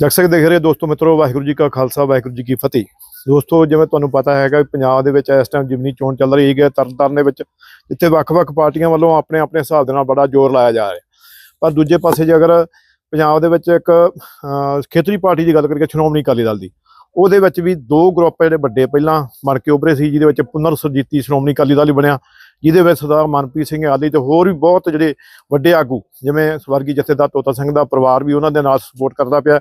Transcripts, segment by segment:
ਜਗਸਕ ਦੇਖ ਰਹੇ ਦੋਸਤੋ ਮਿੱਤਰੋ, ਵਾਹਿਗੁਰੂ ਜੀ ਕਾ ਖਾਲਸਾ, ਵਾਹਿਗੁਰੂ ਜੀ ਕੀ ਫਤਿਹ। ਦੋਸਤੋ, ਜਿਵੇਂ ਤੁਹਾਨੂੰ ਪਤਾ ਹੈਗਾ ਪੰਜਾਬ ਦੇ ਵਿੱਚ ਇਸ ਟਾਈਮ ਜਿਮਨੀ ਚੋਣ ਚੱਲ ਰਹੀ ਹੈ, ਤਰਨਤਾਰਨ ਦੇ ਵਿੱਚ, ਜਿੱਥੇ ਵੱਖ-ਵੱਖ ਪਾਰਟੀਆਂ ਵੱਲੋਂ ਆਪਣੇ ਆਪਣੇ ਹਿਸਾਬ ਦੇ ਨਾਲ ਬੜਾ ਜ਼ੋਰ ਲਾਇਆ ਜਾ ਰਿਹਾ ਪਰ ਦੂਜੇ ਪਾਸੇ ਜੇ ਅਗਰ ਪੰਜਾਬ ਦੇ ਵਿੱਚ ਇੱਕ ਖੇਤਰੀ ਪਾਰਟੀ ਦੀ ਗੱਲ ਕਰੀਏ, ਸ਼੍ਰੋਮਣੀ ਅਕਾਲੀ ਦਲ ਦੀ ਉਹਦੇ ਵਿੱਚ ਵੀ ਦੋ ਗਰੁੱਪ ਜਿਹੜੇ ਵੱਡੇ ਪਹਿਲਾਂ ਬਣ ਕੇ ਉਭਰੇ ਸੀ, ਜਿਹਦੇ ਵਿੱਚ ਪੁਨਰ ਸੁਰਜੀਤੀ, ਸ਼੍ਰੋਮਣੀ ਅਕਾਲੀ ਦਲ ਹੀ ਬਣਿਆ, ਜਿਹਦੇ ਵਿੱਚ ਸਰਦਾਰ ਮਨਪ੍ਰੀਤ ਸਿੰਘ ਆਲੀ ਤੇ ਹੋਰ ਵੀ ਬਹੁਤ ਜਿਹੜੇ ਵੱਡੇ ਆਗੂ, ਜਿਵੇਂ ਸਵਰਗੀ ਜਥੇਦਾਰ ਤੋਤਾ ਸਿੰਘ ਦਾ ਪਰਿਵਾਰ ਵੀ ਉਹਨਾਂ ਦੇ ਨਾਲ ਸਪੋਰਟ ਕਰਦਾ ਪਿਆ,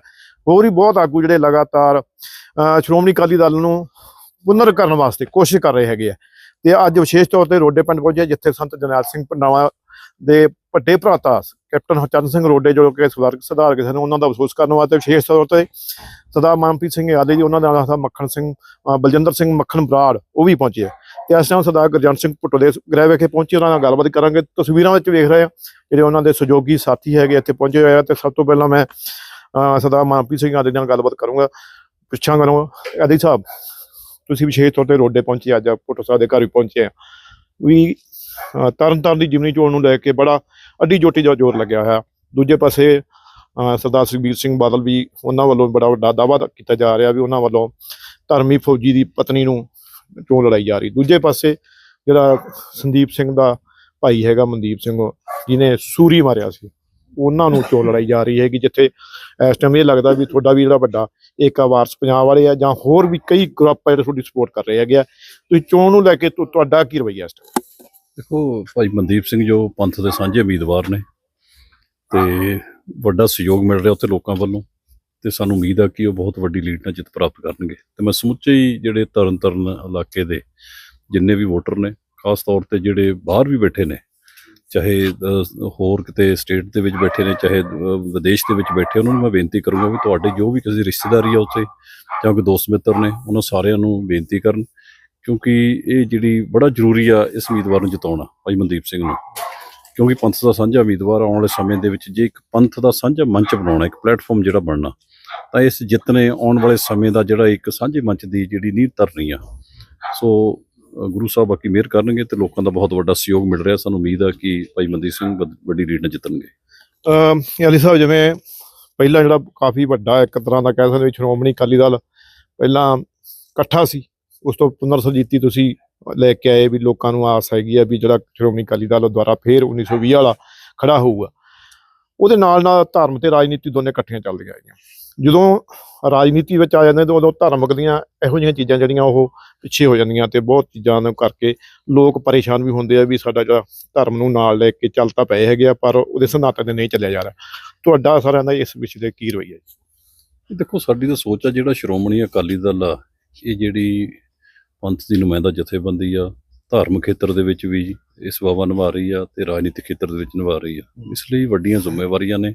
ਹੋਰ ਵੀ ਬਹੁਤ ਆਗੂ ਜਿਹੜੇ ਲਗਾਤਾਰ ਸ਼੍ਰੋਮਣੀ ਅਕਾਲੀ ਦਲ ਨੂੰ ਪੁਨਰ ਕਰਨ ਵਾਸਤੇ ਕੋਸ਼ਿਸ਼ ਕਰ ਰਹੇ ਹੈਗੇ ਆ। ਤੇ ਅੱਜ ਵਿਸ਼ੇਸ਼ ਤੌਰ ਤੇ ਰੋਡੇ ਪਿੰਡ ਪਹੁੰਚੇ, ਜਿੱਥੇ ਸੰਤ ਜਰਨੈਲ ਸਿੰਘ ਪੰਡਾਵਾ ਦੇ ਵੱਡੇ ਭਰਾਤਾ ਕੈਪਟਨ ਹਰਚੰਦ ਸਿੰਘ ਰੋਡੇ ਜੋ ਕਿ ਸਵਰਗ ਸੁਧਾਰ ਕੇ ਸਨ ਉਹਨਾਂ ਦਾ ਅਫਸੋਸ ਕਰਨ ਵਾਸਤੇ ਵਿਸ਼ੇਸ਼ ਤੌਰ ਤੇ ਸਰਦਾਰ ਮਨਪ੍ਰੀਤ ਸਿੰਘ ਆਦੇ ਜੀ, ਉਹਨਾਂ ਦਾ ਨਾਮ ਮੱਖਣ ਸਿੰਘ ਬਲਜਿੰਦਰ ਸਿੰਘ ਮੱਖਣ ਬਰਾੜ, ਉਹ ਵੀ ਪਹੁੰਚੇ ਆ। ਤੇ ਇਸ ਟਾਈਮ ਸਰਦਾਰ ਗੁਰਜੰਟ ਸਿੰਘ ਭੁੱਟੋ ਦੇ ਗ੍ਰਹਿ ਵਿਖੇ ਪਹੁੰਚੇ, ਉਹਨਾਂ ਨਾਲ ਗੱਲਬਾਤ ਕਰਾਂਗੇ। ਤਸਵੀਰਾਂ ਵਿੱਚ ਵੇਖ ਰਹੇ ਆ ਜਿਹੜੇ ਉਹਨਾਂ ਦੇ ਸਹਿਯੋਗੀ ਸਾਥੀ ਹੈਗੇ ਇੱਥੇ ਪਹੁੰਚੇ ਹੋਏ ਆ ਤੇ ਸਭ ਤੋਂ ਪਹਿਲਾਂ ਮੈਂ, ਅਹ ਸਰਦਾਰ ਮਨਪ੍ਰੀਤ ਸਿੰਘ ਆਦੇ ਨਾਲ ਗੱਲਬਾਤ ਕਰੂੰਗਾ। ਪੁੱਛਾਂ ਕਰੂੰਗਾ, ਆਦੀ ਸਾਹਿਬ, ਤੁਸੀਂ ਵਿਸ਼ੇਸ਼ ਤੌਰ ਤੇ ਰੋਡੇ ਪਹੁੰਚੇ, ਅੱਜ ਭੁੱਟੋ ਸਾਹਿਬ ਦੇ ਘਰ ਵੀ ਪਹੁੰਚੇ ਆ। ਵੀ, ਅਹ ਤਰਨ ਤਾਰਨ ਦੀ ਜਿਮਨੀ ਚੋਣ ਨੂੰ ਲੈ ਕੇ ਬੜਾ ਅੱਡੀ ਜੋਟੀ ਦਾ ਜ਼ੋਰ ਲੱਗਿਆ ਹੋਇਆ। ਦੂਜੇ ਪਾਸੇ ਸਰਦਾਰ ਸੁਖਬੀਰ ਸਿੰਘ ਬਾਦਲ ਵੀ ਉਹਨਾਂ ਵੱਲੋਂ ਬੜਾ ਵੱਡਾ ਦਾਅਵਾ ਕੀਤਾ ਜਾ ਰਿਹਾ ਵੀ ਉਹਨਾਂ ਵੱਲੋਂ ਧਰਮੀ ਫੌਜੀ ਦੀ ਪਤਨੀ ਨੂੰ ਚੋਣ ਲੜਾਈ ਜਾ ਰਹੀ। ਦੂਜੇ ਪਾਸੇ ਜਿਹੜਾ ਸੰਦੀਪ ਸਿੰਘ ਦਾ ਭਾਈ ਹੈਗਾ ਮਨਦੀਪ ਸਿੰਘ, ਜਿਹਨੇ ਸੂਰੀ ਮਾਰਿਆ ਸੀ, ਉਹਨਾਂ ਨੂੰ ਚੋਣ ਲੜਾਈ ਜਾ ਰਹੀ ਹੈ ਕਿ ਜਿੱਥੇ ਇਸ ਟਾਈਮ ਇਹ ਲੱਗਦਾ ਵੀ ਤੁਹਾਡਾ ਵੀ ਜਿਹੜਾ ਵੱਡਾ ਏਕਾ ਵਾਰਸ ਪੰਜਾਬ ਵਾਲੇ ਆ, ਜਾਂ ਹੋਰ ਵੀ ਕਈ ਗਰੁੱਪ ਆ ਜਿਹੜੇ ਤੁਹਾਡੀ ਸਪੋਰਟ ਕਰ ਰਹੇ ਹੈਗੇ ਆ। ਤੁਸੀਂ ਚੋਣ ਨੂੰ ਲੈ ਕੇ ਤੁ- ਤੁਹਾਡਾ ਕੀ ਰਵੱਈਆ ਇਸ ਟਾਈਮ ਦੇਖੋ, ਭਾਈ ਮਨਦੀਪ ਸਿੰਘ ਜੋ ਪੰਥ ਦੇ ਸਾਂਝੇ ਉਮੀਦਵਾਰ ਨੇ ਤੇ ਵੱਡਾ ਸਹਿਯੋਗ ਮਿਲ ਰਿਹਾ ਉੱਥੇ ਲੋਕਾਂ ਵੱਲੋਂ ਤੇ ਸਾਨੂੰ ਉਮੀਦ ਆ ਕਿ ਉਹ ਬਹੁਤ ਵੱਡੀ ਲੀਡ ਨਾਲ ਜਿੱਤ ਪ੍ਰਾਪਤ ਕਰਨਗੇ। ਤੇ ਮੈਂ ਸਮੁੱਚੇ ਹੀ ਜਿਹੜੇ ਤਰਨਤਾਰਨ ਇਲਾਕੇ ਦੇ ਜਿੰਨੇ ਵੀ ਵੋਟਰ ਨੇ, ਖਾਸ ਤੌਰ ਤੇ ਜਿਹੜੇ ਬਾਹਰ ਵੀ ਬੈਠੇ ਨੇ, ਚਾਹੇ ਹੋਰ ਕਿਤੇ ਸਟੇਟ ਦੇ ਵਿੱਚ ਬੈਠੇ ਨੇ, ਚਾਹੇ ਵਿਦੇਸ਼ ਦੇ ਵਿੱਚ ਬੈਠੇ, ਉਹਨਾਂ ਨੂੰ ਮੈਂ ਬੇਨਤੀ ਕਰੂੰਗਾ ਵੀ ਤੁਹਾਡੇ ਜੋ ਵੀ ਕਿਸੇ ਰਿਸ਼ਤੇਦਾਰੀ ਆ ਉੱਥੇ, ਜਾਂ ਕੋਈ ਦੋਸਤ ਮਿੱਤਰ ਨੇ, ਉਹਨਾਂ ਸਾਰਿਆਂ ਨੂੰ ਬੇਨਤੀ ਕਰਨ ਕਿਉਂਕਿ ਇਹ ਜਿਹੜੀ ਬੜਾ ਜ਼ਰੂਰੀ ਆ ਇਸ ਉਮੀਦਵਾਰ ਨੂੰ ਜਿਤਾਉਣਾ, ਭਾਈ ਮਨਦੀਪ ਸਿੰਘ ਨੂੰ। ਕਿਉਂਕਿ ਪੰਥ ਦਾ ਸਾਂਝਾ ਉਮੀਦਵਾਰ ਆਉਣ ਵਾਲੇ ਸਮੇਂ ਦੇ ਵਿੱਚ ਜੇ ਇੱਕ ਪੰਥ ਦਾ ਸਾਂਝਾ ਮੰਚ ਬਣਾਉਣਾ, ਇੱਕ ਪਲੇਟਫਾਰਮ ਜਿਹੜਾ ਬਣਨਾ, ਤਾਂ ਇਸ ਜਿੱਤ ਨੇ ਆਉਣ ਵਾਲੇ ਸਮੇਂ ਦਾ ਜਿਹੜਾ ਇੱਕ ਸਾਂਝੇ ਮੰਚ ਦੀ ਜਿਹੜੀ ਨੀਂਹ ਧਰਨੀ ਆ, ਸੋ ਗੁਰੂ ਸਾਹਿਬ ਬਾਕੀ ਮਿਹਰ ਕਰਨਗੇ ਤੇ ਲੋਕਾਂ ਦਾ ਬਹੁਤ ਵੱਡਾ ਸਹਿਯੋਗ ਮਿਲ ਰਿਹਾ। ਸਾਨੂੰ ਉਮੀਦ ਆ ਕਿ ਭਾਈ ਮਨਦੀਪ ਸਿੰਘ ਵੱਡ- ਵੱਡੀ ਲੀਡ ਨਾਲ ਜਿੱਤਣਗੇ। ਅਹ ਅਲੀ ਸਾਹਿਬ, ਜਿਵੇਂ ਪਹਿਲਾਂ ਜਿਹੜਾ ਕਾਫੀ ਵੱਡਾ ਇੱਕ ਤਰ੍ਹਾਂ ਦਾ ਕਹਿ ਸਕਦੇ ਸ਼੍ਰੋਮਣੀ ਅਕਾਲੀ ਦਲ ਪਹਿਲਾਂ ਇਕੱਠਾ ਸੀ ਉਸ ਤੋਂ ਪੁਨਰਸਜੀਤੀ ਤੁਸੀਂ ਲੈ ਕੇ ਆਏ ਵੀ ਲੋਕਾਂ ਨੂੰ ਆਸ ਹੈਗੀ ਆ ਵੀ ਜਿਹੜਾ ਸ਼੍ਰੋਮਣੀ ਅਕਾਲੀ ਦਲ ਉਹ ਦੁਆਰਾ ਫੇਰ 1920 ਵਾਲਾ ਖੜਾ ਹੋਊਗਾ। ਉਹਦੇ ਨਾਲ ਨਾਲ ਧਰਮ ਤੇ ਰਾਜਨੀਤੀ ਦੋਨੇ ਇਕੱਠੀਆਂ ਚੱਲਦੀਆਂ ਆਈਆਂ ਜਦੋਂ ਰਾਜਨੀਤੀ ਵਿੱਚ ਆ ਜਾਂਦੇ ਤਾਂ ਉਦੋਂ ਧਾਰਮਿਕ ਦੀਆਂ ਇਹੋ ਜਿਹੀਆਂ ਚੀਜ਼ਾਂ ਜਿਹੜੀਆਂ ਉਹ ਪਿੱਛੇ ਹੋ ਜਾਂਦੀਆਂ ਤੇ ਬਹੁਤ ਚੀਜ਼ਾਂ ਨੂੰ ਕਰਕੇ ਲੋਕ ਪਰੇਸ਼ਾਨ ਵੀ ਹੁੰਦੇ ਆ ਵੀ ਸਾਡਾ ਜਿਹੜਾ ਧਰਮ ਨੂੰ ਨਾਲ ਲੈ ਕੇ ਚੱਲ ਤਾਂ ਪਏ ਹੈਗੇ ਆ, ਪਰ ਉਹਦੇ ਸਿਧਾਂਤਾਂ ਤੇ ਨਹੀਂ ਚੱਲਿਆ ਜਾ ਰਿਹਾ। ਤੁਹਾਡਾ ਸਾਰਿਆਂ ਦਾ ਇਸ ਵਿਸ਼ੇ ਤੇ ਕੀ ਰਵਈਆ ਜੀ? ਦੇਖੋ, ਸਾਡੀ ਤਾਂ ਸੋਚ ਆ ਜਿਹੜਾ ਸ਼੍ਰੋਮਣੀ ਅਕਾਲੀ ਦਲ ਆ, ਇਹ ਜਿਹੜੀ ਪੰਥ ਦੀ ਨੁਮਾਇੰਦਾ ਜਥੇਬੰਦੀ ਆ, ਧਾਰਮਿਕ ਖੇਤਰ ਦੇ ਵਿੱਚ ਵੀ ਇਸ ਵਾਵਾ ਨਿਭਾ ਰਹੀ ਆ ਤੇ ਰਾਜਨੀਤਿਕ ਖੇਤਰ ਦੇ ਵਿੱਚ ਨਿਭਾ ਰਹੀ ਆ। ਇਸ ਲਈ ਵੱਡੀਆਂ ਜ਼ਿੰਮੇਵਾਰੀਆਂ ਨੇ।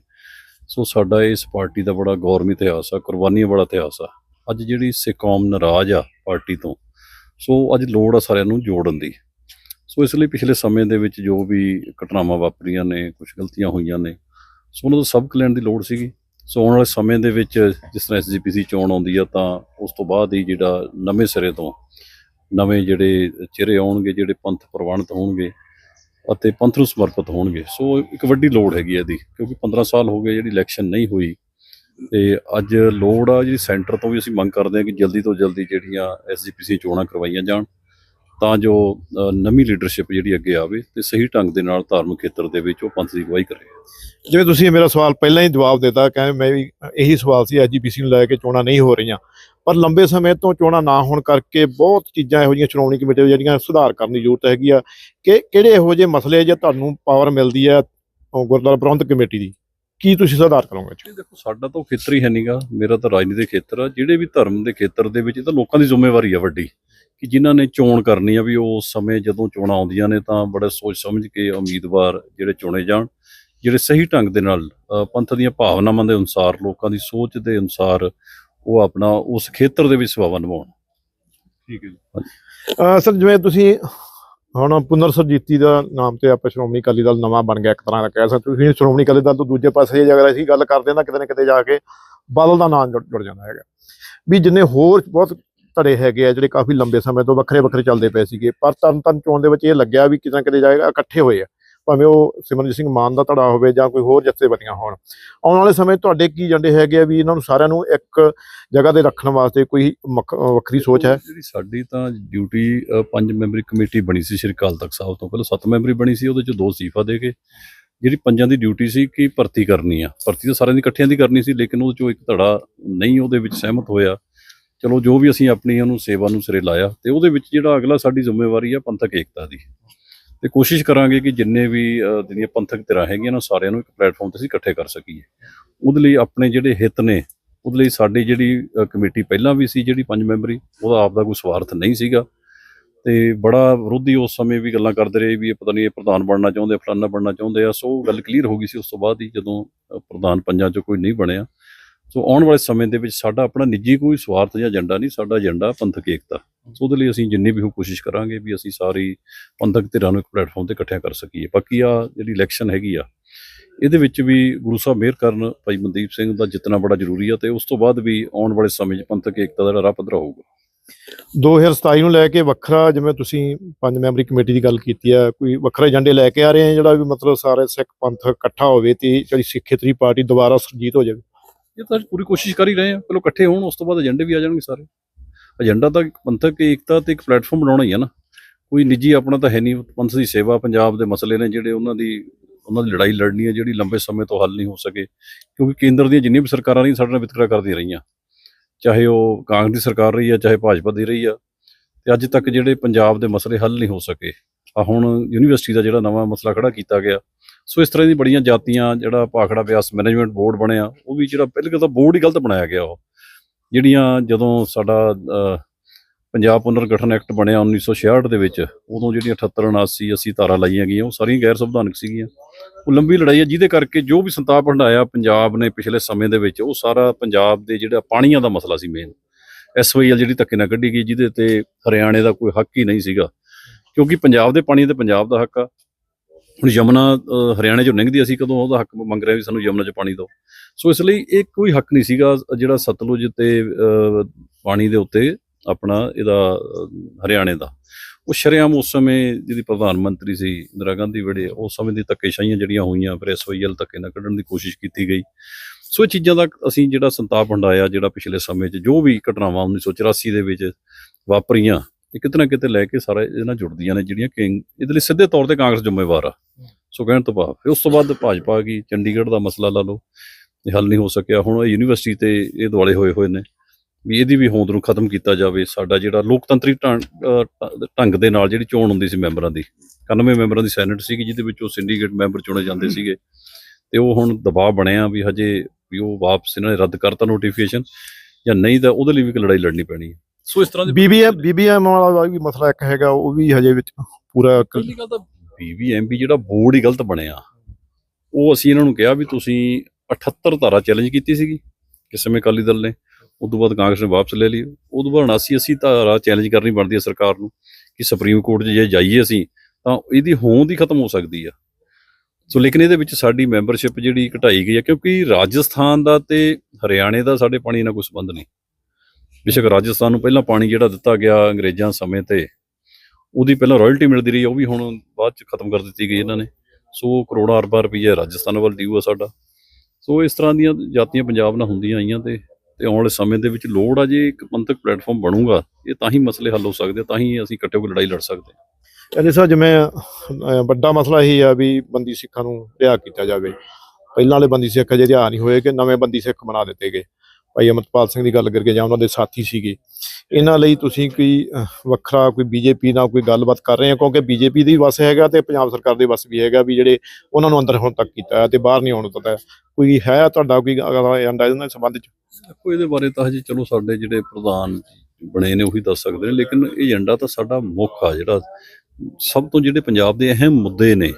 ਸੋ ਸਾਡਾ ਇਸ ਪਾਰਟੀ ਦਾ ਬੜਾ ਗੌਰਵ ਇਤਿਹਾਸ ਆ, ਕੁਰਬਾਨੀਆਂ ਵਾਲਾ ਇਤਿਹਾਸ ਆ। ਅੱਜ ਜਿਹੜੀ ਸਿੱਖ ਕੌਮ ਨਾਰਾਜ਼ ਆ ਪਾਰਟੀ ਤੋਂ, ਸੋ ਅੱਜ ਲੋੜ ਆ ਸਾਰਿਆਂ ਨੂੰ ਜੋੜਨ ਦੀ। ਸੋ ਇਸ ਲਈ ਪਿਛਲੇ ਸਮੇਂ ਦੇ ਵਿੱਚ ਜੋ ਵੀ ਘਟਨਾਵਾਂ ਵਾਪਰੀਆਂ ਨੇ ਕੁਝ ਗਲਤੀਆਂ ਹੋਈਆਂ ਨੇ, ਸੋ ਉਹਨਾਂ ਤੋਂ ਸਬਕ ਲੈਣ ਦੀ ਲੋੜ ਸੀਗੀ। ਸੋ ਆਉਣ ਵਾਲੇ ਸਮੇਂ ਦੇ ਵਿੱਚ ਜਿਸ ਤਰ੍ਹਾਂ ਐਸਜੀਪੀਸੀ ਚੋਣ ਆਉਂਦੀ ਆ, ਤਾਂ ਉਸ ਤੋਂ ਬਾਅਦ ਹੀ ਜਿਹੜਾ ਨਵੇਂ ਸਿਰੇ ਤੋਂ ਨਵੇਂ ਜਿਹੜੇ ਚਿਹਰੇ ਆਉਣਗੇ, ਜਿਹੜੇ ਪੰਥ ਪ੍ਰਵਾਨਿਤ ਹੋਣਗੇ ਅਤੇ ਪੰਥ ਨੂੰ ਸਮਰਪਿਤ ਹੋਣਗੇ। ਸੋ ਇੱਕ ਵੱਡੀ ਲੋੜ ਹੈਗੀ ਇਹਦੀ, ਕਿਉਂਕਿ 15 ਸਾਲ ਹੋ ਗਏ ਜਿਹੜੀ ਇਲੈਕਸ਼ਨ ਨਹੀਂ ਹੋਈ ਤੇ ਅੱਜ ਲੋੜ ਆ ਜਿਹੜੀ ਸੈਂਟਰ ਤੋਂ ਵੀ ਅਸੀਂ ਮੰਗ ਕਰਦੇ ਹਾਂ ਕਿ ਜਲਦੀ ਤੋਂ ਜਲਦੀ ਜਿਹੜੀਆਂ ਐਸਜੀਪੀਸੀ ਚੋਣਾਂ ਕਰਵਾਈਆਂ ਜਾਣ, ਤਾਂ ਜੋ ਨਵੀਂ ਲੀਡਰਸ਼ਿਪ ਜਿਹੜੀ ਅੱਗੇ ਆਵੇ ਤੇ ਸਹੀ ਢੰਗ ਦੇ ਨਾਲ ਧਾਰਮਿਕ ਖੇਤਰ ਦੇ ਵਿੱਚ ਉਹ ਪੰਥ ਦੀ ਅਗਵਾਈ ਕਰੇ। ਜਿਵੇਂ ਤੁਸੀਂ ਮੇਰਾ ਸਵਾਲ ਪਹਿਲਾਂ ਹੀ ਜਵਾਬ ਦਿੱਤਾ, ਕਹਿੰਦੇ ਮੈਂ ਵੀ ਇਹੀ ਸਵਾਲ ਸੀ ਐਜੀਪੀਸੀ ਨੂੰ ਲੈ ਕੇ ਚੋਣਾਂ ਨਹੀਂ ਹੋ ਰਹੀਆਂ। ਪਰ ਲੰਬੇ ਸਮੇਂ ਤੋਂ ਚੋਣਾਂ ਨਾ ਹੋਣ ਕਰਕੇ ਬਹੁਤ ਚੀਜ਼ਾਂ ਇਹੋ ਜਿਹੀਆਂ ਸ਼੍ਰੋਮਣੀ ਕਮੇਟੀ ਜਿਹੜੀਆਂ ਸੁਧਾਰ ਕਰਨ ਦੀ ਜ਼ਰੂਰਤ ਹੈਗੀ ਆ। ਕਿ ਕਿਹੜੇ ਇਹੋ ਜਿਹੇ ਮਸਲੇ ਜੇ ਤੁਹਾਨੂੰ ਪਾਵਰ ਮਿਲਦੀ ਹੈ ਗੁਰਦੁਆਰਾ ਪ੍ਰਬੰਧਕ ਕਮੇਟੀ ਦੀ? ਕੀ ਤੁਸੀਂ ਸੁਧਾਰ ਕਰੋਗੇ ਇਹ ਦੇਖੋ, ਸਾਡਾ ਤਾਂ ਉਹ ਖੇਤਰ ਹੀ ਹੈ ਨਹੀਂਗਾ ਮੇਰਾ ਤਾਂ ਰਾਜਨੀਤਿਕ ਖੇਤਰ ਆ। ਜਿਹੜੇ ਵੀ ਧਰਮ ਦੇ ਖੇਤਰ ਦੇ ਵਿੱਚ ਇਹ ਤਾਂ ਲੋਕਾਂ ਦੀ ਜ਼ਿੰਮੇਵਾਰੀ ਆ ਵੱਡੀ। ਕਿ ਜਿਨ੍ਹਾਂ ਨੇ ਚੋਣ ਕਰਨੀ ਆ ਵੀ ਉਸ ਸਮੇਂ ਜਦੋਂ ਚੋਣਾਂ ਆਉਂਦੀਆਂ ਨੇ ਤਾਂ ਬੜੇ ਸੋਚ ਸਮਝ ਕੇ ਉਮੀਦਵਾਰ ਜਿਹੜੇ ਚੁਣੇ ਜਾਣ। ਜਿਹੜੇ ਸਹੀ ਢੰਗ ਦੇ ਨਾਲ ਪੰਥ ਦੀਆਂ ਭਾਵਨਾਵਾਂ ਦੇ ਅਨੁਸਾਰ, ਲੋਕਾਂ ਦੀ ਸੋਚ ਦੇ ਅਨੁਸਾਰ ਉਹ ਆਪਣਾ ਉਸ ਖੇਤਰ ਦੇ ਵਿੱਚ ਸੇਵਾਵਾਂ ਨਿਭਾਉਣ। ਠੀਕ ਹੈ ਜੀ। ਸਰ ਜਿਵੇਂ ਤੁਸੀਂ ਹੁਣ ਪੁਨਰ ਸੁਰਜੀਤੀ ਦਾ ਨਾਮ ਤੇ ਆਪਾਂ ਸ਼੍ਰੋਮਣੀ ਅਕਾਲੀ ਦਲ ਨਵਾਂ ਬਣ ਗਿਆ ਇੱਕ ਤਰ੍ਹਾਂ ਦਾ ਕਹਿ ਸਕਦੇ ਤੁਸੀਂ ਸ਼੍ਰੋਮਣੀ ਅਕਾਲੀ ਦਲ ਤੋਂ ਦੂਜੇ ਪਾਸੇ ਜੇ ਅਗਰ ਅਸੀਂ ਗੱਲ ਕਰਦੇ ਹਾਂ ਤਾਂ ਕਿਤੇ ਨਾ ਕਿਤੇ ਜਾ ਕੇ ਬਾਦਲ ਦਾ ਨਾਮ ਜੁੜ ਜੁੜ ਜਾਂਦਾ ਹੈਗਾ। ਵੀ ਜਿੰਨੇ ਹੋਰ ਬਹੁਤ ਧੜੇ ਹੈਗੇ ਆ ਜਿਹੜੇ ਕਾਫੀ ਲੰਬੇ ਸਮੇਂ ਤੋਂ ਵੱਖਰੇ ਵੱਖਰੇ ਚੱਲਦੇ ਪਏ ਸੀਗੇ ਪਰ ਤਰਨ ਤਰਨ ਚੋਣ ਦੇ ਵਿੱਚ ਇਹ ਲੱਗਿਆ ਵੀ ਕਿਤੇ ਨਾ ਕਿਤੇ ਜਾਏਗਾ ਇਕੱਠੇ ਹੋਏ ਆ। ਭਾਵੇਂ ਉਹ ਸਿਮਰਨਜੀਤ ਸਿੰਘ ਮਾਨ ਦਾ ਧੜਾ ਹੋਵੇ ਜਾਂ ਕੋਈ ਹੋਰ ਜਥੇਬੰਦੀਆਂ ਹੋਣ। ਆਉਣ ਵਾਲੇ ਸਮੇਂ ਤੁਹਾਡੇ ਕੀ ਏਜੰਡੇ ਹੈਗੇ ਆ ਵੀ ਇਹਨਾਂ ਨੂੰ ਸਾਰਿਆਂ ਨੂੰ ਇੱਕ ਜਗ੍ਹਾ ਤੇ ਰੱਖਣ ਵਾਸਤੇ ਕੋਈ ਵੱਖਰੀ ਸੋਚ ਹੈ? ਜਿਹੜੀ ਸਾਡੀ ਤਾਂ ਡਿਊਟੀ ਪੰਜ ਮੈਂਬਰੀ ਕਮੇਟੀ ਬਣੀ ਸੀ ਸ਼੍ਰੀ ਅਕਾਲ ਤਖਤ ਸਾਹਿਬ ਤੋਂ। ਪਹਿਲਾਂ ਸੱਤ ਮੈਂਬਰੀ ਬਣੀ ਸੀ ਉਹਦੇ ਚ ਦੋ ਅਸਤੀਫਾ ਦੇ ਕੇ ਜਿਹੜੀ ਪੰਜਾਂ ਦੀ ਡਿਊਟੀ ਸੀ ਕਿ ਭਰਤੀ ਕਰਨੀ ਆ। ਭਰਤੀ ਤਾਂ ਸਾਰਿਆਂ ਦੀ ਇਕੱਠਿਆਂ ਦੀ ਕਰਨੀ ਸੀ ਲੇਕਿਨ ਉਹਦੇ ਚੋਂ ਇੱਕ ਧੜਾ ਨਹੀਂ ਉਹਦੇ ਵਿੱਚ ਸਹਿਮਤ ਹੋਇਆ। ਚਲੋ ਜੋ ਵੀ ਅਸੀਂ ਆਪਣੀ ਉਹਨੂੰ ਸੇਵਾ ਨੂੰ ਸਿਰੇ ਲਾਇਆ ਤੇ ਉਹਦੇ ਵਿੱਚ ਜਿਹੜਾ ਅਗਲਾ ਸਾਡੀ ਜ਼ਿੰਮੇਵਾਰੀ ਆ ਪੰਥਕ ਏਕਤਾ ਦੀ। ਤੇ ਕੋਸ਼ਿਸ਼ ਕਰਾਂਗੇ ਕਿ ਜਿੰਨੇ ਵੀ ਜਿਹੜੀਆਂ ਪੰਥਕ ਧਿਰਾਂ ਹੈਗੀਆਂ ਨਾ ਸਾਰਿਆਂ ਨੂੰ ਇੱਕ ਪਲੇਟਫਾਰਮ ਤੇ ਅਸੀਂ ਇਕੱਠੇ ਕਰ ਸਕੀਏ। ਉਹਦੇ ਲਈ ਆਪਣੇ ਜਿਹੜੇ ਹਿੱਤ ਨੇ ਉਹਦੇ ਲਈ ਸਾਡੀ ਜਿਹੜੀ ਕਮੇਟੀ ਪਹਿਲਾਂ ਵੀ ਸੀ ਜਿਹੜੀ ਪੰਜ ਮੈਂਬਰੀ ਉਹਦਾ ਆਪ ਦਾ ਕੋਈ ਸਵਾਰਥ ਨਹੀਂ ਸੀਗਾ। ਤੇ ਬੜਾ ਵਿਰੋਧੀ ਉਸ ਸਮੇਂ ਵੀ ਗੱਲਾਂ ਕਰਦੇ ਰਹੇ ਵੀ ਇਹ ਪਤਾ ਨਹੀਂ ਇਹ ਪ੍ਰਧਾਨ ਬਣਨਾ ਚਾਹੁੰਦੇ ਆ, ਫਲਾਨਾ ਬਣਨਾ ਚਾਹੁੰਦੇ ਆ। ਸੋ ਗੱਲ ਕਲੀਅਰ ਹੋ ਗਈ ਸੀ ਉਸ ਤੋਂ ਬਾਅਦ ਹੀ ਜਦੋਂ ਪ੍ਰਧਾਨ ਪੰਜਾਂ ਚੋਂ ਕੋਈ ਨਹੀਂ ਬਣਿਆ। ਸੋ ਆਉਣ ਵਾਲੇ ਸਮੇਂ ਦੇ ਵਿੱਚ ਸਾਡਾ ਆਪਣਾ ਨਿੱਜੀ ਕੋਈ ਸਵਾਰਥ ਜਾਂ ਏਜੰਡਾ ਨਹੀਂ, ਸਾਡਾ ਏਜੰਡਾ ਪੰਥਕ ਏਕਤਾ। ਸੋ ਉਹਦੇ ਲਈ ਅਸੀਂ ਜਿੰਨੀ ਵੀ ਹੋ ਕੋਸ਼ਿਸ਼ ਕਰਾਂਗੇ ਵੀ ਅਸੀਂ ਸਾਰੀ ਪੰਥਕ ਧਿਰਾਂ ਨੂੰ ਇੱਕ ਪਲੇਟਫਾਰਮ ਤੇ ਇਕੱਠਿਆਂ ਕਰ ਸਕੀਏ। ਬਾਕੀ ਆ ਜਿਹੜੀ ਇਲੈਕਸ਼ਨ ਹੈਗੀ ਆ, ਇਹਦੇ ਵਿੱਚ ਵੀ ਗੁਰੂ ਸਾਹਿਬ ਮਿਹਰ ਕਰਨ ਭਾਈ ਮਨਦੀਪ ਸਿੰਘ ਦਾ ਜਿੱਤਣਾ ਬੜਾ ਜ਼ਰੂਰੀ ਆ ਤੇ ਉਸ ਤੋਂ ਬਾਅਦ ਵੀ ਆਉਣ ਵਾਲੇ ਸਮੇਂ 'ਚ ਪੰਥਕ ਏਕਤਾ ਦਾ ਜਿਹੜਾ ਰਾਹ ਪੱਧਰਾ ਹੋਊਗਾ। 2027 ਨੂੰ ਲੈ ਕੇ ਵੱਖਰਾ ਜਿਵੇਂ ਤੁਸੀਂ ਪੰਜ ਮੈਂਬਰੀ ਕਮੇਟੀ ਦੀ ਗੱਲ ਕੀਤੀ ਆ, ਕੋਈ ਵੱਖਰਾ ਏਜੰਡੇ ਲੈ ਕੇ ਆ ਰਹੇ ਆ ਜਿਹੜਾ ਵੀ ਮਤਲਬ ਸਾਰੇ ਸਿੱਖ ਪੰਥ ਇਕੱਠਾ ਹੋਵੇ ਤੇ ਜਿਹੜੀ ਸਿੱਖ ਖੇਤਰੀ ਪਾਰਟੀ ਦੁਬਾਰਾ ਸੁਰਜੀਤ ਹੋ ਜਾਵੇ। ਇਹ ਤਾਂ ਪੂਰੀ ਕੋਸ਼ਿਸ਼ ਕਰ ਹੀ ਰਹੇ ਆ। ਪਹਿਲਾਂ ਇਕੱਠੇ ਹੋਣ, ਉਸ ਤੋਂ ਬਾਅਦ ਏਜੰਡੇ ਵੀ ਆ ਜਾਣਗੇ ਸਾਰੇ। ਏਜੰਡਾ ਤਾਂ ਪੰਥਕ ਏਕਤਾ ਤੇ ਇੱਕ ਪਲੇਟਫਾਰਮ ਬਣਾਉਣਾ ਹੀ ਹੈ ਨਾ। ਕੋਈ ਨਿੱਜੀ ਆਪਣਾ ਤਾਂ ਹੈ ਨਹੀਂ। ਪੰਥ ਦੀ ਸੇਵਾ ਪੰਜਾਬ ਦੇ ਮਸਲੇ ਨੇ ਜਿਹੜੇ ਉਹਨਾਂ ਦੀ ਉਹਨਾਂ ਦੀ ਲੜਾਈ ਲੜਨੀ ਹੈ ਜਿਹੜੀ ਲੰਬੇ ਸਮੇਂ ਤੋਂ ਹੱਲ ਨਹੀਂ ਹੋ ਸਕੇ। ਕਿਉਂਕਿ ਕੇਂਦਰ ਦੀਆਂ ਜਿੰਨੀਆਂ ਵੀ ਸਰਕਾਰਾਂ ਰਹੀਆਂ ਸਾਡੇ ਨਾਲ ਵਿਤਕਰਾ ਕਰਦੀਆਂ ਰਹੀਆਂ। ਚਾਹੇ ਉਹ ਕਾਂਗਰਸ ਦੀ ਸਰਕਾਰ ਰਹੀ ਆ, ਚਾਹੇ ਭਾਜਪਾ ਦੀ ਰਹੀ ਆ। ਤੇ ਅੱਜ ਤੱਕ ਜਿਹੜੇ ਪੰਜਾਬ ਦੇ ਮਸਲੇ ਹੱਲ ਨਹੀਂ ਹੋ ਸਕੇ। ਆ ਹੁਣ ਯੂਨੀਵਰਸਿਟੀ ਦਾ ਜਿਹੜਾ ਨਵਾਂ ਮਸਲਾ ਖੜਾ ਕੀਤਾ ਗਿਆ। ਸੋ ਇਸ ਤਰ੍ਹਾਂ ਦੀ ਬੜੀਆਂ ਜਾਤੀਆਂ, ਜਿਹੜਾ ਭਾਖੜਾ ਵਿਆਸ ਮੈਨੇਜਮੈਂਟ ਬੋਰਡ ਬਣਿਆ ਉਹ ਵੀ ਜਿਹੜਾ ਪਹਿਲੇ ਤਾਂ ਬੋਰਡ ਹੀ ਗਲਤ ਬਣਾਇਆ ਗਿਆ ਉਹ। ਜਿਹੜੀਆਂ ਜਦੋਂ ਸਾਡਾ ਪੰਜਾਬ ਪੁਨਰ ਗਠਨ ਐਕਟ ਬਣਿਆ 1966 ਦੇ ਵਿੱਚ, ਉਦੋਂ ਜਿਹੜੀਆਂ 78 79 80 ਧਾਰਾ ਲਾਈਆਂ ਗਈਆਂ, ਉਹ ਸਾਰੀਆਂ ਗੈਰ ਸੰਵਿਧਾਨਕ ਸੀਗੀਆਂ। ਉਹ ਲੰਬੀ ਲੜਾਈ ਹੈ ਜਿਹਦੇ ਕਰਕੇ ਜੋ ਵੀ ਸੰਤਾਪ ਹੰਡਾਇਆ ਪੰਜਾਬ ਨੇ ਪਿਛਲੇ ਸਮੇਂ ਦੇ ਵਿੱਚ, ਉਹ ਸਾਰਾ ਪੰਜਾਬ ਦੇ ਜਿਹੜਾ ਪਾਣੀਆਂ ਦਾ ਮਸਲਾ ਸੀ ਮੇਨ ਐਸਵਾਈਐਲ ਜਿਹੜੀ ਧੱਕੇ ਨਾਲ ਕੱਢੀ ਗਈ, ਜਿਹਦੇ ਤੇ ਹਰਿਆਣੇ ਦਾ ਕੋਈ ਹੱਕ ਹੀ ਨਹੀਂ ਸੀਗਾ। ਕਿਉਂਕਿ ਪੰਜਾਬ ਦੇ ਪਾਣੀ ਤੇ ਪੰਜਾਬ ਦਾ ਹੱਕ ਆ। ਹੁਣ ਯਮਨਾ ਹਰਿਆਣੇ ਚੋਂ ਲੰਘਦੀ ਅਸੀਂ ਕਦੋਂ ਉਹਦਾ ਹੱਕ ਮੰਗ ਰਿਹਾ ਵੀ ਸਾਨੂੰ ਯਮਨਾ ਚ ਪਾਣੀ ਦਿਓ। ਸੋ ਇਸ ਲਈ ਇਹ ਕੋਈ ਹੱਕ ਨਹੀਂ ਸੀਗਾ, ਜਿਹੜਾ ਸਤਲੁਜ ਤੇ ਪਾਣੀ ਦੇ ਉੱਤੇ ਆਪਣਾ ਇਹਦਾ ਹਰਿਆਣੇ ਦਾ। ਉਹ ਸ਼ਰੇਆਮ ਉਸ ਸਮੇਂ ਜਿਹਦੀ ਪ੍ਰਧਾਨ ਮੰਤਰੀ ਸੀ ਇੰਦਰਾ ਗਾਂਧੀ ਵੇਲੇ ਉਸ ਸਮੇਂ ਦੀ ਧੱਕੇਸ਼ਾਹੀਆਂ ਜਿਹੜੀਆਂ ਹੋਈਆਂ, ਫਿਰ ਐਸਵਾਈਐਲ ਧੱਕੇ ਨਾਲ ਕੱਢਣ ਦੀ ਕੋਸ਼ਿਸ਼ ਕੀਤੀ ਗਈ। ਸੋ ਇਹ ਚੀਜ਼ਾਂ ਦਾ ਅਸੀਂ ਜਿਹੜਾ ਸੰਤਾਪ ਹੰਡਾਇਆ ਜਿਹੜਾ ਪਿਛਲੇ ਸਮੇਂ 'ਚ ਜੋ ਵੀ ਘਟਨਾਵਾਂ 1984 ਦੇ ਵਿੱਚ ਵਾਪਰੀਆਂ ਇਹ ਕਿਤੇ ਨਾ ਕਿਤੇ ਲੈ ਕੇ ਸਾਰਾ ਇਹਦੇ ਨਾਲ ਜੁੜਦੀਆਂ ਨੇ ਜਿਹੜੀਆਂ ਕਿ ਇਹਦੇ ਲਈ ਸਿੱਧੇ ਤੌਰ ਤੇ ਕਾਂਗਰਸ ਜ਼ਿੰਮੇਵਾਰ ਆ। ਸੋ ਕਹਿਣ ਤੋਂ ਭਾਵ ਫਿਰ ਉਸ ਤੋਂ ਬਾਅਦ ਭਾਜਪਾ ਆ ਗਈ ਚੰਡੀਗੜ੍ਹ ਦਾ ਮਸਲਾ ਲਾ ਲਓ ਇਹ ਹੱਲ ਨਹੀਂ ਹੋ ਸਕਿਆ। ਹੁਣ ਇਹ ਯੂਨੀਵਰਸਿਟੀ ਤੇ ਇਹ ਦੁਆਲੇ ਹੋਏ ਹੋਏ ਨੇ ਵੀ ਇਹਦੀ ਵੀ ਹੋਂਦ ਨੂੰ ਖਤਮ ਕੀਤਾ ਜਾਵੇ। ਸਾਡਾ ਜਿਹੜਾ ਲੋਕਤੰਤਰੀ ਢੰਗ ਦੇ ਨਾਲ ਜਿਹੜੀ ਚੋਣ ਹੁੰਦੀ ਸੀ ਮੈਂਬਰਾਂ ਦੀ 91 ਮੈਂਬਰਾਂ ਦੀ ਸੈਨੇਟ ਸੀਗੀ ਜਿਹਦੇ ਵਿੱਚੋਂ ਸਿੰਡੀਕੇਟ ਮੈਂਬਰ ਚੁਣੇ ਜਾਂਦੇ ਸੀਗੇ। ਤੇ ਉਹ ਹੁਣ ਦਬਾਅ ਬਣਿਆ ਵੀ ਹਜੇ ਵੀ ਉਹ ਵਾਪਸ ਇਹਨਾਂ ਨੇ ਰੱਦ ਕਰਤਾ ਨੋਟੀਫਿਕੇਸ਼ਨ ਜਾਂ ਨਹੀਂ ਤਾਂ ਉਹਦੇ ਲਈ ਵੀ ਇੱਕ ਲੜਾਈ ਲੜਨੀ ਪੈਣੀ ਹੈ। ਸੋ ਇਸ ਤਰ੍ਹਾਂ ਦੀ ਬੀਬੀਐਮ ਬੀਬੀਐਮ ਵਾਲਾ ਵੀ ਮਸਲਾ ਇੱਕ ਹੈਗਾ ਉਹ ਵੀ ਹਜੇ ਵਿੱਚ ਪੂਰਾ ਪਹਿਲੀ ਗੱਲ ਤਾਂ ਬੀਬੀਐਮਬੀ ਜਿਹੜਾ ਬੋਰਡ ਹੀ ਗਲਤ ਬਣਿਆ ਉਹ ਅਸੀਂ ਇਹਨਾਂ ਨੂੰ ਕਿਹਾ ਵੀ ਤੁਸੀਂ 78 ਧਾਰਾ ਚੈਲੰਜ ਕੀਤੀ ਸੀਗੀ ਕਿਸ ਸਮੇਂ ਅਕਾਲੀ ਦਲ ਨੇ ਉਦੋਂ ਬਾਅਦ ਕਾਂਗਰਸ ਨੇ ਵਾਪਸ ਲੈ ਲਈ। ਉਦੋਂ ਬਾਅਦ 79 80 ਧਾਰਾ ਚੈਲੰਜ ਕਰਨੀ ਬਣਦੀ ਹੈ ਸਰਕਾਰ ਨੂੰ ਕਿ ਸੁਪਰੀਮ ਕੋਰਟ 'ਚ ਜੇ ਜਾਈਏ ਅਸੀਂ ਤਾਂ ਇਹਦੀ ਹੋਂਦ ਹੀ ਖਤਮ ਹੋ ਸਕਦੀ ਆ। ਸੋ ਲੇਕਿਨ ਇਹਦੇ ਵਿੱਚ ਸਾਡੀ ਮੈਂਬਰਸ਼ਿਪ ਜਿਹੜੀ ਘਟਾਈ ਗਈ ਹੈ ਕਿਉਂਕਿ ਰਾਜਸਥਾਨ ਦਾ ਤੇ ਹਰਿਆਣੇ ਦਾ ਸਾਡੇ ਪਾਣੀ ਨਾਲ ਕੋਈ ਸੰਬੰਧ ਨਹੀਂ। ਬੇਸ਼ੱਕ ਰਾਜਸਥਾਨ ਨੂੰ ਪਹਿਲਾਂ ਪਾਣੀ ਜਿਹੜਾ ਦਿੱਤਾ ਗਿਆ ਅੰਗਰੇਜ਼ਾਂ ਸਮੇਂ ਤੇ, ਉਹਦੀ ਪਹਿਲਾਂ ਰਾਇਲਟੀ ਮਿਲਦੀ ਰਹੀ, ਉਹ ਵੀ ਹੁਣ ਬਾਅਦ ਚ ਖਤਮ ਕਰ ਦਿੱਤੀ ਗਈ ਇਹਨਾਂ ਨੇ। ਸੋ ਕਰੋੜਾਂ ਅਰਬਾਂ ਰੁਪਈਆ ਰਾਜਸਥਾਨ ਵੱਲ ਡਿਊ ਆ ਸਾਡਾ। ਸੋ ਇਸ ਤਰ੍ਹਾਂ ਦੀਆਂ ਜਾਤੀਆਂ ਪੰਜਾਬ ਨਾਲ ਹੁੰਦੀਆਂ ਆਈਆਂ ਤੇ ਤੇ ਆਉਣ ਵਾਲੇ ਸਮੇਂ ਦੇ ਵਿੱਚ ਲੋੜ ਆ ਜੇ ਇੱਕ ਪੰਥਕ ਪਲੇਟਫਾਰਮ ਬਣੂਗਾ, ਇਹ ਤਾਂ ਹੀ ਮਸਲੇ ਹੱਲ ਹੋ ਸਕਦੇ ਤਾਂ ਹੀ ਅਸੀਂ ਇਕੱਠੇ ਹੋ ਕੇ ਲੜਾਈ ਲੜ ਸਕਦੇ ਹਾਂ। ਕਹਿੰਦੇ ਸਰ ਜਿਵੇਂ ਵੱਡਾ ਮਸਲਾ ਇਹ ਆ ਵੀ ਬੰਦੀ ਸਿੱਖਾਂ ਨੂੰ ਰਿਹਾ ਕੀਤਾ ਜਾਵੇ। ਪਹਿਲਾਂ ਵਾਲੇ ਬੰਦੀ ਸਿੱਖ ਅਜੇ ਰਿਹਾ ਨਹੀਂ ਹੋਏ ਕਿ ਨਵੇਂ ਬੰਦੀ ਸਿੱਖ ਬਣਾ ਦਿੱਤੇ ਗਏ। ਭਾਈ ਅਮਰਪਾਲ ਸਿੰਘ ਦੀ ਗੱਲ ਕਰਕੇ ਜਾਂ ਉਹਨਾਂ ਦੇ ਸਾਥੀ ਸੀਗੇ, ਇਹਨਾਂ ਲਈ ਤੁਸੀਂ ਕੋਈ ਵੱਖਰਾ ਕੋਈ ਬੀਜੇਪੀ ਨਾਲ ਕੋਈ ਗੱਲਬਾਤ ਕਰ ਰਹੇ ਹੋ? ਕਿਉਂਕਿ ਬੀਜੇਪੀ ਦੀ ਵਸ ਹੈਗਾ ਤੇ ਪੰਜਾਬ ਸਰਕਾਰ ਦੇ ਵਸ ਵੀ ਹੈਗਾ ਵੀ ਜਿਹੜੇ ਉਹਨਾਂ ਨੂੰ ਅੰਦਰ ਹੁਣ ਤੱਕ ਕੀਤਾ ਹੈ ਤੇ ਬਾਹਰ ਨਹੀਂ ਆਉਣ ਦਿੱਤਾ ਕੋਈ ਹੈ ਤੁਹਾਡਾ ਕੋਈ ਏਜੰਡਾ ਇਹਨਾਂ ਦੇ ਸੰਬੰਧ ਚ? ਦੇਖੋ, ਇਹਦੇ ਬਾਰੇ ਤਾਂ ਹਜੇ ਚਲੋ ਸਾਡੇ ਜਿਹੜੇ ਪ੍ਰਧਾਨ ਬਣੇ ਨੇ ਉਹੀ ਦੱਸ ਸਕਦੇ ਨੇ, ਲੇਕਿਨ ਏਜੰਡਾ ਤਾਂ ਸਾਡਾ ਮੁੱਖ ਆ ਜਿਹੜਾ ਸਭ ਤੋਂ ਜਿਹੜੇ ਪੰਜਾਬ ਦੇ ਅਹਿਮ ਮੁੱਦੇ ਨੇ।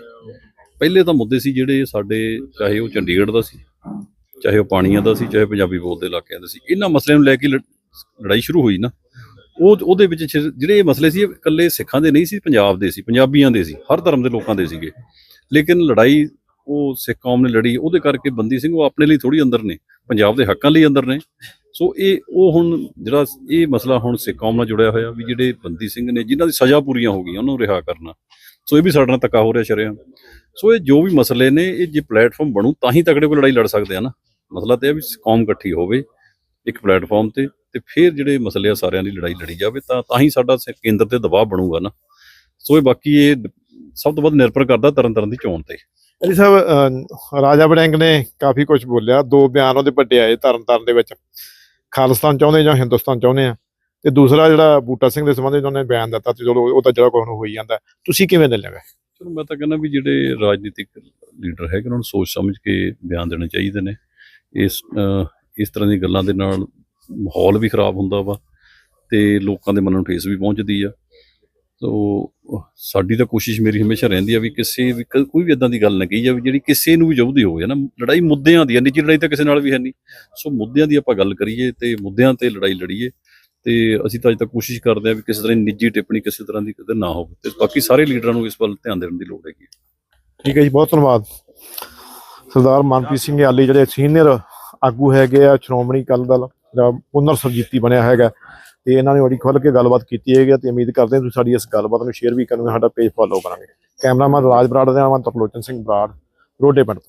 ਪਹਿਲੇ ਤਾਂ ਮੁੱਦੇ ਸੀ ਜਿਹੜੇ ਸਾਡੇ, ਚਾਹੇ ਉਹ ਚੰਡੀਗੜ੍ਹ ਦਾ ਸੀ ਚਾਹੇ ਉਹ ਪਾਣੀਆਂ ਦਾ ਸੀ, ਚਾਹੇ ਪੰਜਾਬੀ ਬੋਲਦੇ ਇਲਾਕਿਆਂ ਦਾ ਸੀ। ਇਹਨਾਂ ਮਸਲਿਆਂ ਨੂੰ ਲੈ ਕੇ ਲੜ- ਲੜਾਈ ਸ਼ੁਰੂ ਹੋਈ ਨਾ। ਉਹ, ਉਹਦੇ ਵਿੱਚ ਜਿਹੜੇ ਇਹ ਮਸਲੇ ਸੀ ਇਕੱਲੇ ਸਿੱਖਾਂ ਦੇ ਨਹੀਂ ਸੀ, ਪੰਜਾਬ ਦੇ ਸੀ, ਪੰਜਾਬੀਆਂ ਦੇ ਸੀ, ਹਰ ਧਰਮ ਦੇ ਲੋਕਾਂ ਦੇ ਸੀਗੇ। ਲੇਕਿਨ ਲੜਾਈ, ਉਹ ਸਿੱਖ ਕੌਮ ਨੇ ਲੜੀ, ਉਹਦੇ ਕਰਕੇ ਬੰਦੀ ਸਿੰਘ ਉਹ ਆਪਣੇ ਲਈ ਥੋੜੀ ਅੰਦਰ ਨੇ, ਪੰਜਾਬ ਦੇ ਹੱਕਾਂ ਲਈ ਅੰਦਰ ਨੇ। ਸੋ ਇਹ, ਉਹ ਹੁਣ ਜਿਹੜਾ ਇਹ ਮਸਲਾ ਹੁਣ ਸਿੱਖ ਕੌਮ ਨਾਲ ਜੁੜਿਆ ਹੋਇਆ, ਵੀ ਜਿਹੜੇ ਬੰਦੀ ਸਿੰਘ ਨੇ, ਜਿਨ੍ਹਾਂ ਦੀ ਸਜ਼ਾ ਪੂਰੀਆਂ ਹੋ ਗਈਆਂ, ਉਹਨਾਂ ਨੂੰ ਰਿਹਾ ਕਰਨਾ। ਸੋ ਇਹ ਵੀ ਸਾਡੇ ਨਾਲ ਧੱਕਾ ਹੋ ਰਿਹਾ ਸ਼ਰਿਆਂ ਸੋ ਇਹ ਜੋ ਵੀ ਮਸਲੇ ਨੇ, ਇਹ ਜੇ ਪਲੇਟਫਾਰਮ ਬਣੂ, ਤਾਂ ਹੀ ਤਕੜੇ ਕੋਈ ਲੜਾਈ ਲੜ ਸਕਦੇ ਆ ਨਾ। ਮਸਲਾ ਤੇ ਇਹ ਵੀ ਕੌਮ ਇਕੱਠੀ ਹੋਵੇ ਇੱਕ ਪਲੇਟਫਾਰਮ ਤੇ ਤੇ ਫਿਰ ਜਿਹੜੇ ਮਸਲੇ ਆ ਸਾਰਿਆਂ ਦੀ ਲੜਾਈ ਲੜੀ ਜਾਵੇ ਤਾਂ ਤਾਂ ਹੀ ਸਾਡਾ ਸ- ਕੇਂਦਰ ਤੇ ਦਬਾਅ ਬਣੂਗਾ ਨਾ। ਸੋ ਇਹ ਬਾਕੀ ਇਹ ਸਭ ਤੋਂ ਵੱਧ ਨਿਰਭਰ ਕਰਦਾ ਤਰਨ ਤਰਨ ਦੀ ਚੋਣ ਤੇ। ਅਲੀ ਸਾਹਿਬ ਅਹ, ਰਾਜਾ ਵੜਿੰਗ ਨੇ ਕਾਫੀ ਕੁਝ ਬੋਲਿਆ। ਦੋ ਬਿਆਨ ਉਹਦੇ ਵੱਡੇ ਆਏ ਤਰਨ ਤਾਰਨ ਦੇ ਵਿੱਚ। ਖਾਲਿਸਤਾਨ ਚਾਹੁੰਦੇ ਜਾਂ ਹਿੰਦੁਸਤਾਨ ਚਾਹੁੰਦੇ ਆ? ਤੇ ਦੂਸਰਾ ਜਿਹੜਾ ਬੂਟਾ ਸਿੰਘ ਦੇ ਸੰਬੰਧ ਵਿੱਚ ਉਹਨੇ ਬਿਆਨ ਦਿੱਤਾ ਤੇ ਚਲੋ ਉਹ ਤਾਂ ਜਿਹੜਾ ਕੋਈ ਹੋਈ ਜਾਂਦਾ। ਤੁਸੀਂ ਕਿਵੇਂ ਦੇ ਲਵੇ? ਚਲੋ ਮੈਂ ਤਾਂ ਕਹਿੰਦਾ ਵੀ ਜਿਹੜੇ ਰਾਜਨੀਤਿਕ ਲੀਡਰ ਹੈਗੇ ਉਹਨਾਂ ਨੂੰ ਸੋਚ ਸਮਝ ਕੇ ਬਿਆਨ ਦੇਣੇ ਚਾਹੀਦੇ ਨੇ। ਇਸ ਇਸ ਤਰ੍ਹਾਂ ਦੀਆਂ ਗੱਲਾਂ ਦੇ ਨਾਲ ਮਾਹੌਲ ਵੀ ਖਰਾਬ ਹੁੰਦਾ ਵਾ ਤੇ ਲੋਕਾਂ ਦੇ ਮਨ ਨੂੰ ਠੇਸ ਵੀ ਪਹੁੰਚਦੀ ਆ। ਸੋ, ਸਾਡੀ ਤਾਂ ਕੋਸ਼ਿਸ਼ ਮੇਰੀ ਹਮੇਸ਼ਾ ਰਹਿੰਦੀ ਆ ਵੀ ਕਿਸੇ ਵੀ, ਕ- ਕੋਈ ਵੀ ਇਦਾਂ ਦੀ ਗੱਲ ਨਾ ਕਹੀ ਜਾਵੇ ਜਿਹੜੀ ਕਿਸੇ ਨੂੰ ਵੀ ਜੁਬਦੀ ਹੋਵੇ ਨਾ। ਲੜਾਈ ਮੁੱਦਿਆਂ ਦੀ ਆ, ਨਿੱਜੀ ਲੜਾਈ ਤਾਂ ਕਿਸੇ ਨਾਲ ਵੀ ਹੈ ਨਹੀਂ। ਸੋ, ਮੁੱਦਿਆਂ ਦੀ ਆਪਾਂ ਗੱਲ ਕਰੀਏ ਤੇ ਮੁੱਦਿਆਂ ਤੇ ਲੜਾਈ ਲੜੀਏ ਤੇ ਅਸੀਂ ਤਾਂ ਅਜੇ ਤੱਕ ਕੋਸ਼ਿਸ਼ ਕਰਦੇ ਆ ਵੀ ਕਿਸੇ ਤਰ੍ਹਾਂ ਦੀ ਨਿੱਜੀ ਟਿੱਪਣੀ ਕਿਸੇ ਤਰ੍ਹਾਂ ਦੀ ਕਦੇ ਨਾ ਹੋਵੇ ਤੇ ਬਾਕੀ ਸਾਰੇ ਲੀਡਰਾਂ ਨੂੰ ਇਸ ਵੱਲ ਧਿਆਨ ਦੇਣ ਦੀ ਲੋੜ ਹੈਗੀ ਹੈ ਠੀਕ ਹੈ ਜੀ, ਬਹੁਤ ਧੰਨਵਾਦ। ਸਰਦਾਰ ਮਨਪ੍ਰੀਤ ਸਿੰਘ ਆਲੀ ਜਿਹੜੇ ਸੀਨੀਅਰ ਆਗੂ ਹੈਗੇ ਆ, ਸ਼੍ਰੋਮਣੀ ਅਕਾਲੀ ਦਲ ਦਾ ਪੁਨਰ ਸਰਜੀਤੀ ਬਣਿਆ ਹੈਗਾ ਤੇ ਇਹਨਾਂ ਨੇ ਬੜੀ ਖੁੱਲ੍ਹ ਕੇ ਗੱਲਬਾਤ ਕੀਤੀ ਹੈਗੀ ਆ ਤੇ ਉਮੀਦ ਕਰਦੇ ਹਾਂ ਤੁਸੀਂ ਸਾਡੀ ਇਸ ਗੱਲਬਾਤ ਨੂੰ ਸ਼ੇਅਰ ਵੀ ਕਰੋਗੇ ਸਾਡਾ ਪੇਜ ਫੋਲੋ ਕਰਾਂਗੇ। ਕੈਮਰਾਮੈਨ ਰਾਜ ਬਰਾੜ ਦੇ ਨਾਲ ਮੈਂ ਤਰਲੋਚਨ ਸਿੰਘ ਬਰਾੜ, ਰੋਡੇ ਪਿੰਡ ਤੋਂ।